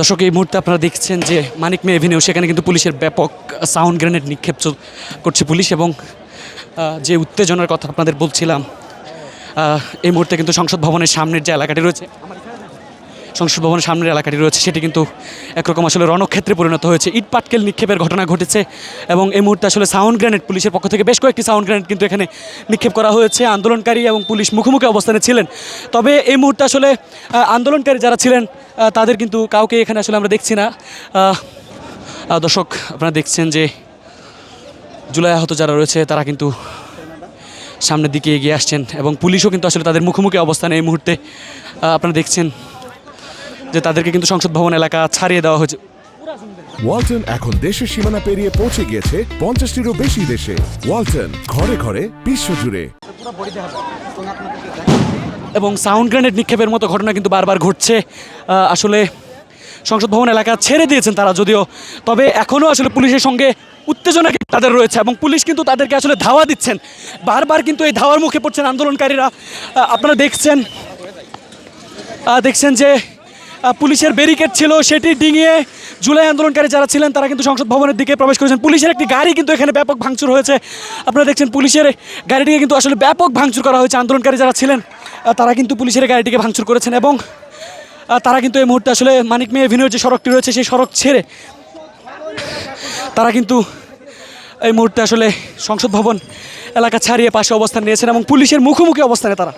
দর্শক, এই মুহূর্তে আপনারা দেখছেন যে মানিক মে এভিনিউ সেখানে কিন্তু পুলিশের ব্যাপক সাউন্ড গ্রেনেড নিক্ষেপ করছে পুলিশ এবং যে উত্তেজনার কথা আপনাদের বলছিলাম এই মুহূর্তে কিন্তু সংসদ ভবনের সামনের যে এলাকাটি রয়েছে, সংসদ ভবনের সামনের এলাকাটি রয়েছে, সেটি কিন্তু একরকম আসলে রণক্ষেত্রে পরিণত হয়েছে। ইট পাটকেল নিক্ষেপের ঘটনা ঘটেছে এবং এই মুহূর্তে আসলে সাউন্ড গ্রেনেড পুলিশের পক্ষ থেকে বেশ কয়েকটি সাউন্ড গ্রেনেড কিন্তু এখানে নিক্ষেপ করা হয়েছে। আন্দোলনকারী এবং পুলিশ মুখোমুখি অবস্থানে ছিলেন। তবে এই মুহূর্তে আসলে আন্দোলনকারী যারা ছিলেন তাদের কিন্তু কাউকে এখানে আসলে আমরা দেখছি না। দর্শক, আপনারা দেখছেন যে জুলাই আহত যারা রয়েছে, তারা কিন্তু সামনের দিকে এগিয়ে আসছেন এবং পুলিশও কিন্তু আসলে তাদের মুখোমুখি অবস্থানে এই মুহূর্তে আপনারা দেখছেন যে তাদেরকে কিন্তু সংসদ ভবন এলাকা ছাড়িয়ে দেওয়া হয়েছে। ওয়ালটন এখন দেশের সীমানা পেরিয়ে পৌঁছে গিয়েছে পঞ্চাশটিরও বেশি দেশে। ওয়ালটন ঘরে ঘরে বিশ্বজুড়ে। এবং সাউন্ড গ্রেনেড নিক্ষেপের মতো ঘটনা কিন্তু বারবার ঘটছে। আসলে সংসদ ভবন এলাকা ছেড়ে দিয়েছেন তারা যদিও, তবে এখনও আসলে পুলিশের সঙ্গে উত্তেজনা কিন্তু তাদের রয়েছে এবং পুলিশ কিন্তু তাদেরকে আসলে ধাওয়া দিচ্ছেন। বারবার কিন্তু এই ধাওয়ার মুখে পড়ছেন আন্দোলনকারীরা। আপনারা দেখছেন দেখছেন যে পুলিশের ব্যারিকেড ছিল, সেটি ডিঙিয়ে জুলাই আন্দোলনকারী যারা ছিলেন তারা কিন্তু সংসদ ভবনের দিকে প্রবেশ করেছেন। পুলিশের একটি গাড়ি কিন্তু এখানে ব্যাপক ভাঙচুর হয়েছে। আপনারা দেখছেন পুলিশের গাড়িটিকে কিন্তু আসলে ব্যাপক ভাঙচুর করা হয়েছে আন্দোলনকারী যারা ছিলেন। তারা কিন্তু পুলিশের গাড়িটিকে ভাঙচুর করেছেন এবং তারা কিন্তু এই মুহূর্তে আসলে মানিক মেয়ে এভিনিউর যে সড়কটি রয়েছে সেই সড়ক ছেড়ে তারা কিন্তু এই মুহূর্তে আসলে সংসদ ভবন এলাকা ছাড়িয়ে পাশে অবস্থান নিয়েছেন এবং পুলিশের মুখোমুখি অবস্থানে তারা।